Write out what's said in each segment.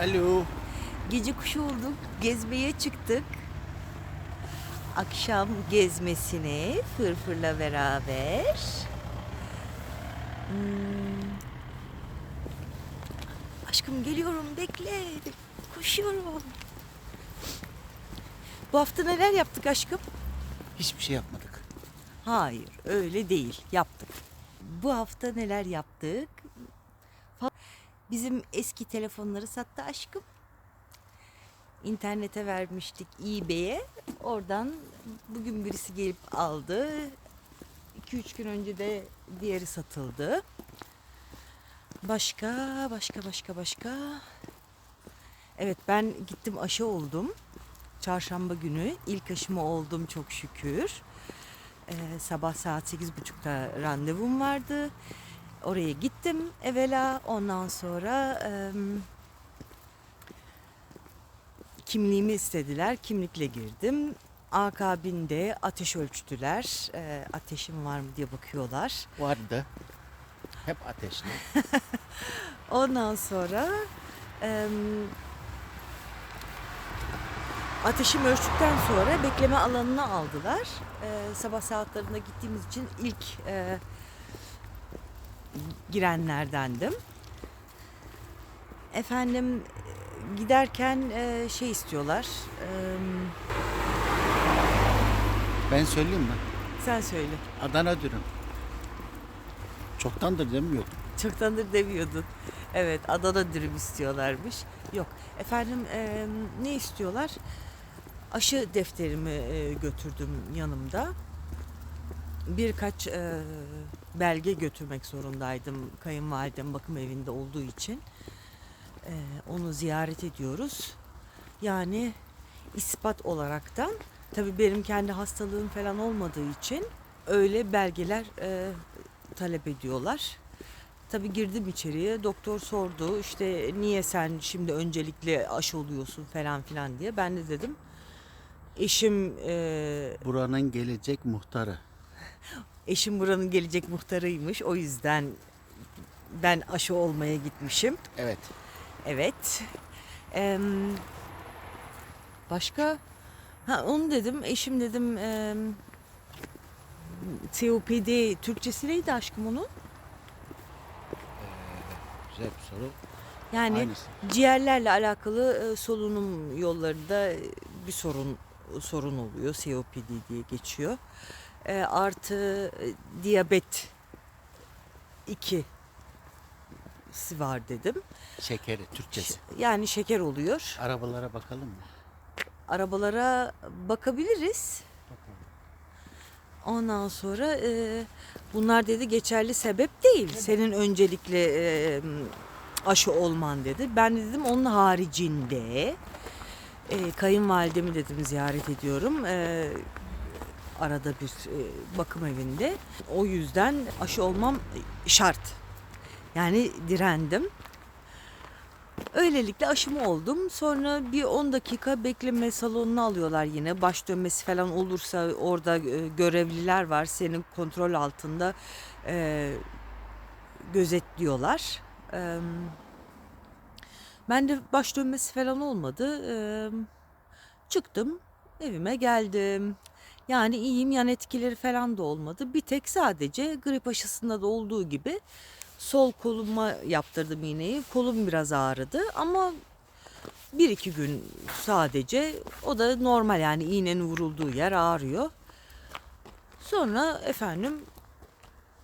Alo. Gece kuşu olduk. Gezmeye çıktık. Akşam gezmesine Fırfır'la beraber. Hmm. Aşkım geliyorum bekle. Koşuyorum. Bu hafta neler yaptık aşkım? Hiçbir şey yapmadık. Hayır öyle değil yaptık. Bu hafta neler yaptık? Bizim eski telefonları sattı aşkım. İnternete vermiştik eBay'e. Oradan bugün birisi gelip aldı. 2-3 gün önce de diğeri satıldı. Başka, başka, başka, başka. Evet ben gittim aşı oldum. Çarşamba günü ilk aşımı oldum çok şükür. Ee, sabah saat 8.30'da randevum vardı. Oraya gittim evvela. Ondan sonra em, kimliğimi istediler. Kimlikle girdim. Akabinde ateş ölçtüler. Ee, ateşim var mı diye bakıyorlar. Vardı. Hep ateşli. Ondan sonra em, ateşimi ölçtükten sonra bekleme alanına aldılar. Ee, sabah saatlerinde gittiğimiz için ilk e, girenlerdendim. Efendim giderken e, şey istiyorlar. Ben söyleyeyim mi? sen söyle. Adana dürüm. Çoktandır demiyordum. Çoktandır demiyordun. Evet Adana dürüm istiyorlarmış. Yok efendim e, ne istiyorlar? Aşı defterimi e, götürdüm yanımda. Birkaç e, belge götürmek zorundaydım kayınvalidem bakım evinde olduğu için. E, onu ziyaret ediyoruz. Yani ispat olaraktan tabii benim kendi hastalığım falan olmadığı için öyle belgeler e, talep ediyorlar. Tabii girdim içeriye. Doktor sordu işte niye sen şimdi öncelikle aşı oluyorsun falan filan diye. Ben de dedim eşim e, Buranın gelecek muhtarı. eşim buranın gelecek muhtarıymış. O yüzden ben aşı olmaya gitmişim. Evet. Evet. Em, başka? Ha onu dedim. Eşim dedim em, COPD Türkçesi neydi aşkım onun? Güzel bir soru. Yani Aynısı. ciğerlerle alakalı e, solunum yollarında e, bir sorun sorun oluyor. COPD diye geçiyor. E, artı e, diyabet 2 var dedim. Şekeri, Türkçesi. Yani şeker oluyor. Arabalara bakalım mı? Arabalara bakabiliriz. Ondan sonra e, bunlar dedi geçerli sebep değil. Senin öncelikle e, aşı olman dedi. Ben de dedim onun haricinde e, kayınvalidemi dedim ziyaret ediyorum. E, arada bir e, bakım evinde. O yüzden aşı olmam şart. Yani direndim. Öylelikle aşımı oldum. Sonra bir 10 dakika bekleme salonuna alıyorlar yine. Baş dönmesi falan olursa orada e, görevliler var. Senin kontrol altında e, gözetliyorlar. Ben de baş dönmesi falan olmadı. Çıktım evime geldim. Yani iyiyim yan etkileri falan da olmadı. Bir tek sadece grip aşısında da olduğu gibi sol koluma yaptırdım iğneyi. Kolum biraz ağrıdı ama bir iki gün sadece o da normal yani iğnenin vurulduğu yer ağrıyor. Sonra efendim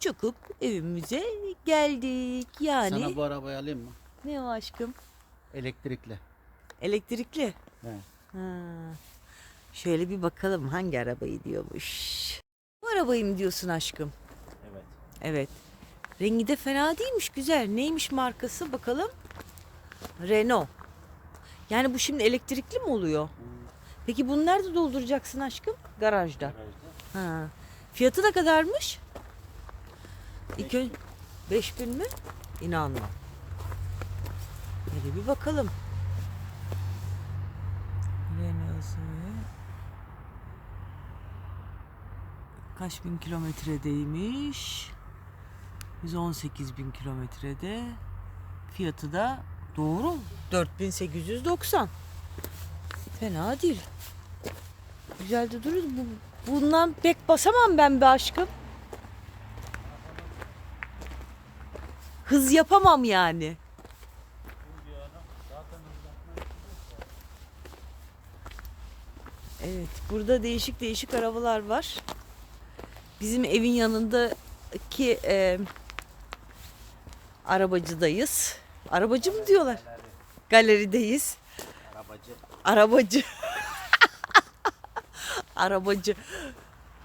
çıkıp evimize geldik. Yani Sana bu arabayı alayım mı? ne o aşkım? Elektrikli. Elektrikli. He. Ha. Şöyle bir bakalım hangi arabayı diyormuş. Bu arabayı mı diyorsun aşkım? Evet. Evet. Rengi de fena değilmiş güzel. Neymiş markası bakalım. Renault. Yani bu şimdi elektrikli mi oluyor? Peki bunu nerede dolduracaksın aşkım? Garajda. Ha. Fiyatı ne kadarmış? İlk ön... 5000 mi? İnanmam. Hadi bir bakalım. Renault'su. Kaç bin kilometredeymiş? 118 bin kilometrede. Fiyatı da Doğru. 4890. Fena değil. Güzel de duruyor. Bu, bundan pek basamam ben be aşkım. Hız yapamam yani. Evet, burada değişik değişik arabalar var. Bizim evin yanındaki e, arabacıdayız. Arabacı mı diyorlar? Galerideyiz. Arabacı. Arabacı. Arabacı.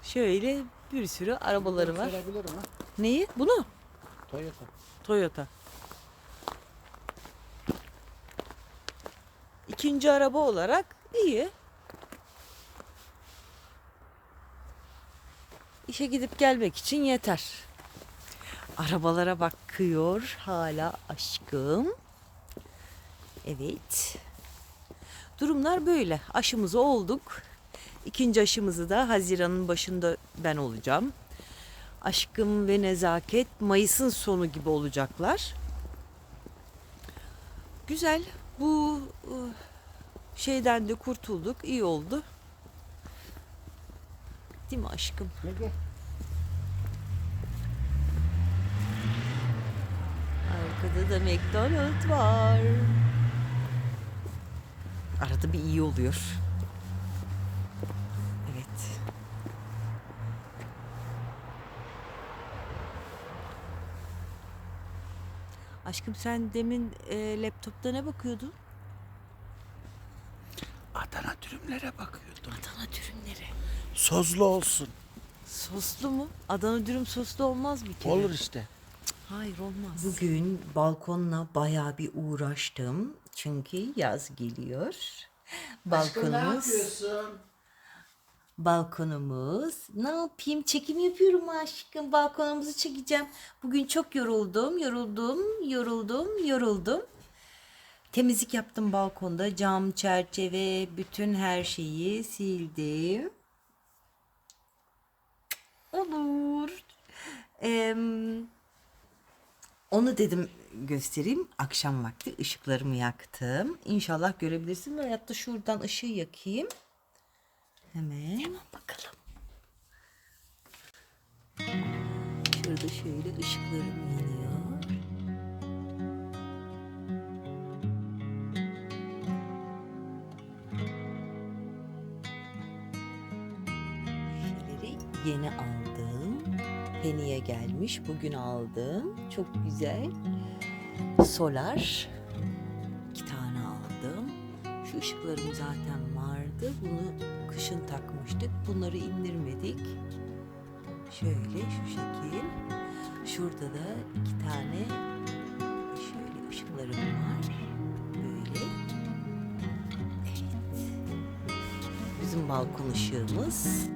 Şöyle bir sürü arabaları var. Neyi? Bunu? Toyota. Toyota. İkinci araba olarak iyi. İşe gidip gelmek için yeter. Arabalara bakıyor hala aşkım. Evet. Durumlar böyle. Aşımızı olduk. İkinci aşımızı da Haziran'ın başında ben olacağım. Aşkım ve Nezaket Mayıs'ın sonu gibi olacaklar. Güzel. Bu ıı, şeyden de kurtulduk. İyi oldu. Değil mi aşkım? Gel gel. Arkada da McDonald's var. Arada bir iyi oluyor. Evet. Aşkım sen demin e, laptopta ne bakıyordun? Adana dürümlere bakıyordum. Sozlu olsun. Soslu mu? Adana dürüm soslu olmaz bir kere. Olur işte. Hayır olmaz. Bugün balkonla bayağı bir uğraştım. Çünkü yaz geliyor. Balkonumuz, balkonumuz. Ne yapayım? Çekim yapıyorum aşkım. Balkonumuzu çekeceğim. Bugün çok yoruldum, yoruldum, yoruldum, yoruldum. Temizlik yaptım balkonda. Cam, çerçeve, bütün her şeyi sildim. Olur. Eee onu dedim göstereyim. Akşam vakti ışıklarımı yaktım. İnşallah görebilirsin. Veyahut da şuradan ışığı yakayım. Hemen. Hemen bakalım. Şurada şöyle ışıklarım yanıyor. Şeyleri yeni aldım. Penny'e gelmiş. Bugün aldım. Çok güzel. Solar. iki tane aldım. Şu ışıklarım zaten vardı. Bunu kışın takmıştık. Bunları indirmedik. Şöyle şu şekil. Şurada da iki tane şöyle ışıklarım var. Böyle. Evet. Bizim balkon ışığımız.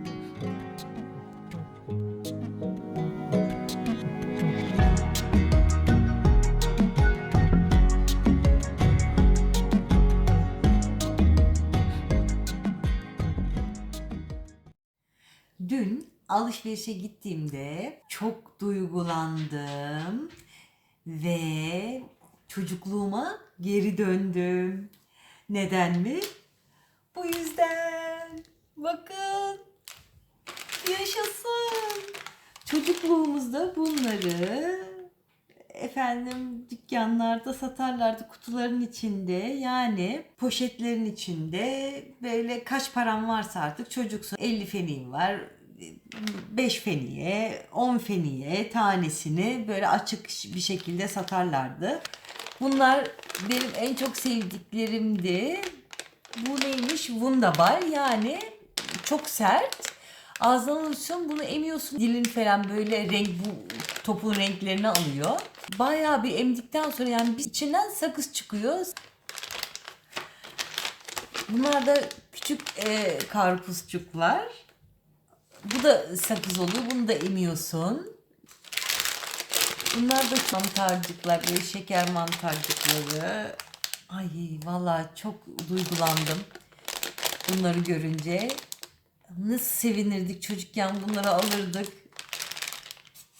Alışverişe gittiğimde çok duygulandım ve çocukluğuma geri döndüm. Neden mi? Bu yüzden. Bakın. Yaşasın. Çocukluğumuzda bunları efendim dükkanlarda satarlardı kutuların içinde yani poşetlerin içinde böyle kaç param varsa artık çocuksun 50 feniğin var 5 feniye 10 feniye tanesini böyle açık bir şekilde satarlardı. Bunlar benim en çok sevdiklerimdi. Bu neymiş? Wunderbar yani çok sert. Ağzından alıyorsun bunu emiyorsun. Dilin falan böyle renk bu topun renklerini alıyor. Bayağı bir emdikten sonra yani içinden sakız çıkıyor. Bunlar da küçük e, karpuzcuklar. Bu da sakız oluyor. Bunu da emiyorsun. Bunlar da mantarcıklar. Böyle şeker mantarcıkları. Ay vallahi çok duygulandım. Bunları görünce. Nasıl sevinirdik çocukken bunları alırdık.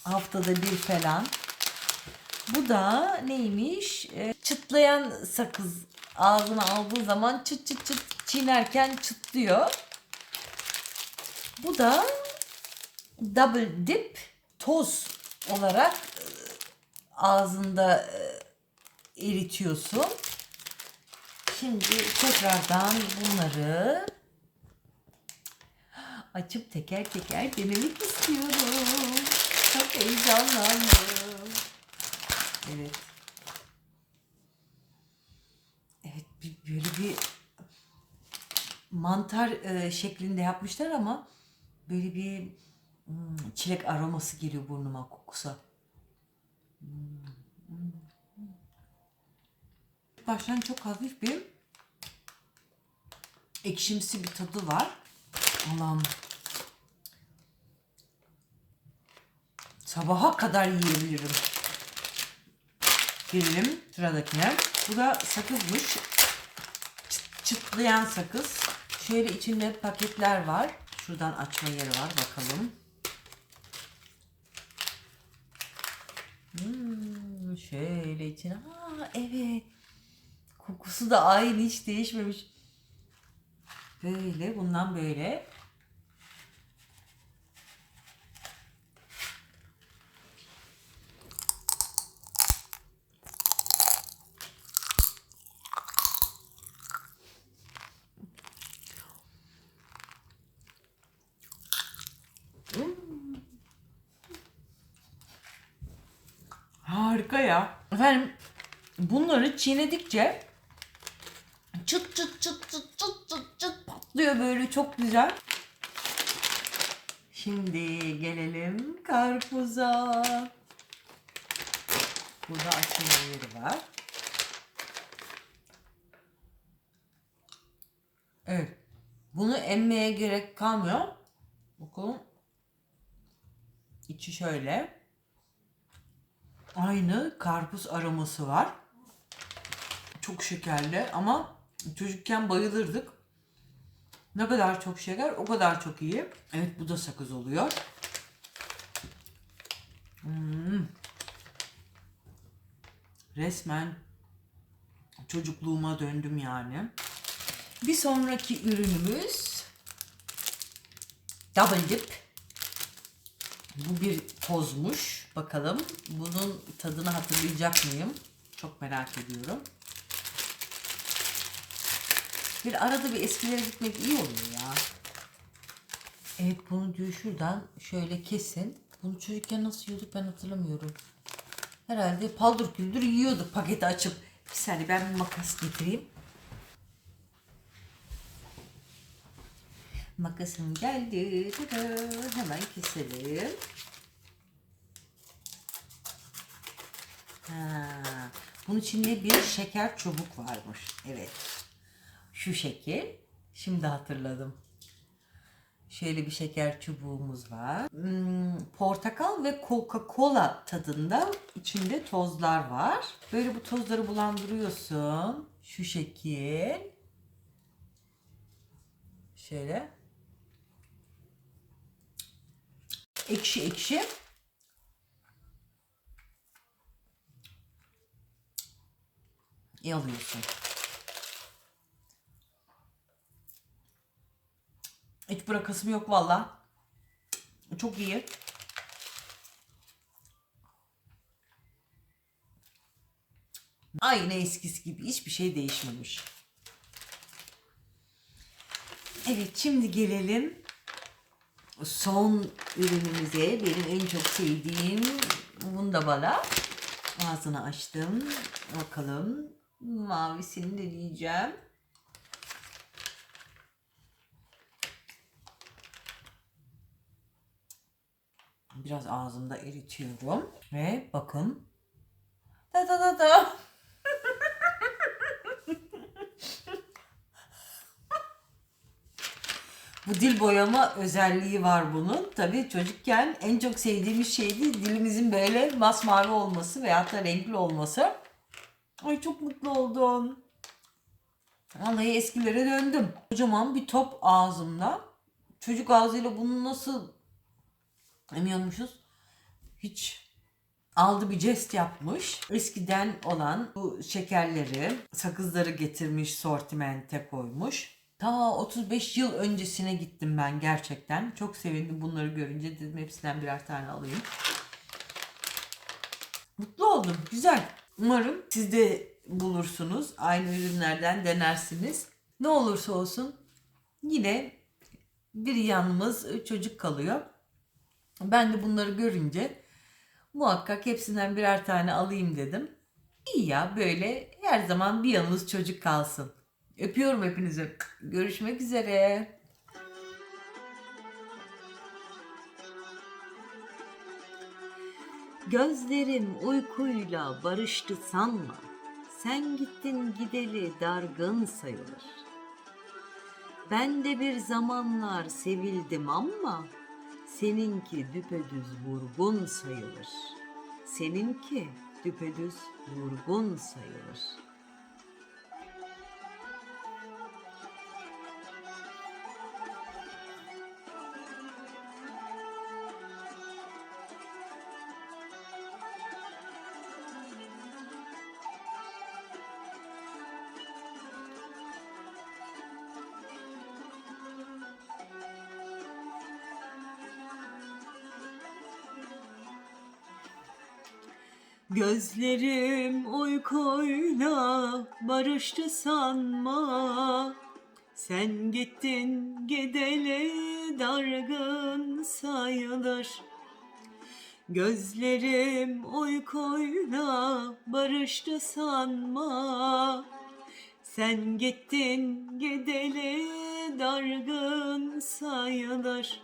Haftada bir falan. Bu da neymiş? Ee, çıtlayan sakız ağzına aldığı zaman çıt çıt çıt çiğnerken çıtlıyor. Bu da double dip toz olarak e, ağzında e, eritiyorsun. Şimdi tekrardan bunları açıp teker teker denemek istiyorum. Çok heyecanlandım. Evet. Evet böyle bir mantar e, şeklinde yapmışlar ama böyle bir hmm, çilek aroması geliyor burnuma kokusu. Hmm. Baştan çok hafif bir ekşimsi bir tadı var. Allah'ım. Sabaha kadar yiyebilirim. Gelelim sıradakine. Bu da sakızmış. Çıt- çıtlayan sakız. Şöyle içinde paketler var. Şuradan açma yeri var. Bakalım. Hmm, şöyle içine. Aa, evet. Kokusu da aynı hiç değişmemiş. Böyle bundan böyle. Harika ya. Efendim bunları çiğnedikçe çıt çıt çıt çıt çıt çıt çıt patlıyor böyle çok güzel. Şimdi gelelim karpuza. Burada açma yeri var. Evet. Bunu emmeye gerek kalmıyor. Bakalım. İçi şöyle. Aynı karpuz aroması var. Çok şekerli ama çocukken bayılırdık. Ne kadar çok şeker o kadar çok iyi. Evet bu da sakız oluyor. Hmm. Resmen çocukluğuma döndüm yani. Bir sonraki ürünümüz Double Dip. Bu bir tozmuş. Bakalım bunun tadını hatırlayacak mıyım? Çok merak ediyorum. Bir arada bir eskilere gitmek iyi oluyor ya. Evet bunu diyor şuradan şöyle kesin. Bunu çocukken nasıl yiyorduk ben hatırlamıyorum. Herhalde paldır küldür yiyorduk paketi açıp. Bir saniye ben bir makas getireyim. Makasım geldi. Tada! Hemen keselim. Ha, bunun içinde bir şeker çubuk varmış. Evet. Şu şekil. Şimdi hatırladım. Şöyle bir şeker çubuğumuz var. Hmm, portakal ve Coca-Cola tadında içinde tozlar var. Böyle bu tozları bulandırıyorsun. Şu şekil. Şöyle. Ekşi ekşi. Alıyorsun. Hiç bırakasım yok valla. Çok iyi. Aynı eskisi gibi hiçbir şey değişmemiş. Evet şimdi gelelim son ürünümüze. Benim en çok sevdiğim bunda bala. Ağzını açtım. Bakalım mavisini deneyeceğim. Biraz ağzımda eritiyorum. Ve bakın. Da da da da. Bu dil boyama özelliği var bunun. Tabii çocukken en çok sevdiğimiz şeydi dilimizin böyle masmavi olması veyahut da renkli olması. Ay çok mutlu oldum. Vallahi eskilere döndüm. Kocaman bir top ağzımda. Çocuk ağzıyla bunu nasıl emiyormuşuz? Hiç aldı bir jest yapmış. Eskiden olan bu şekerleri, sakızları getirmiş, sortimente koymuş. Ta 35 yıl öncesine gittim ben gerçekten. Çok sevindim bunları görünce dedim hepsinden birer tane alayım. Mutlu oldum. Güzel. Umarım siz de bulursunuz. Aynı ürünlerden denersiniz. Ne olursa olsun yine bir yanımız çocuk kalıyor. Ben de bunları görünce muhakkak hepsinden birer tane alayım dedim. İyi ya böyle her zaman bir yanınız çocuk kalsın. Öpüyorum hepinizi. Görüşmek üzere. Gözlerim uykuyla barıştı sanma. Sen gittin gideli dargın sayılır. Ben de bir zamanlar sevildim ama seninki düpedüz vurgun sayılır. Seninki düpedüz vurgun sayılır. Gözlerim uykuyla barıştı sanma. Sen gittin gideli dargın sayılır. Gözlerim uykuyla barıştı sanma. Sen gittin gideli dargın sayılır.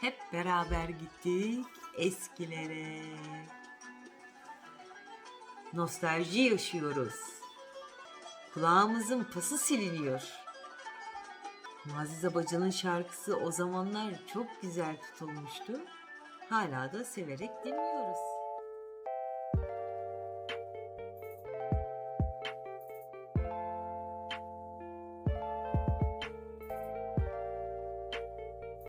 Hep beraber gittik eskilere. Nostalji yaşıyoruz. Kulağımızın pası siliniyor. Muazzez Bacı'nın şarkısı o zamanlar çok güzel tutulmuştu. Hala da severek dinliyoruz.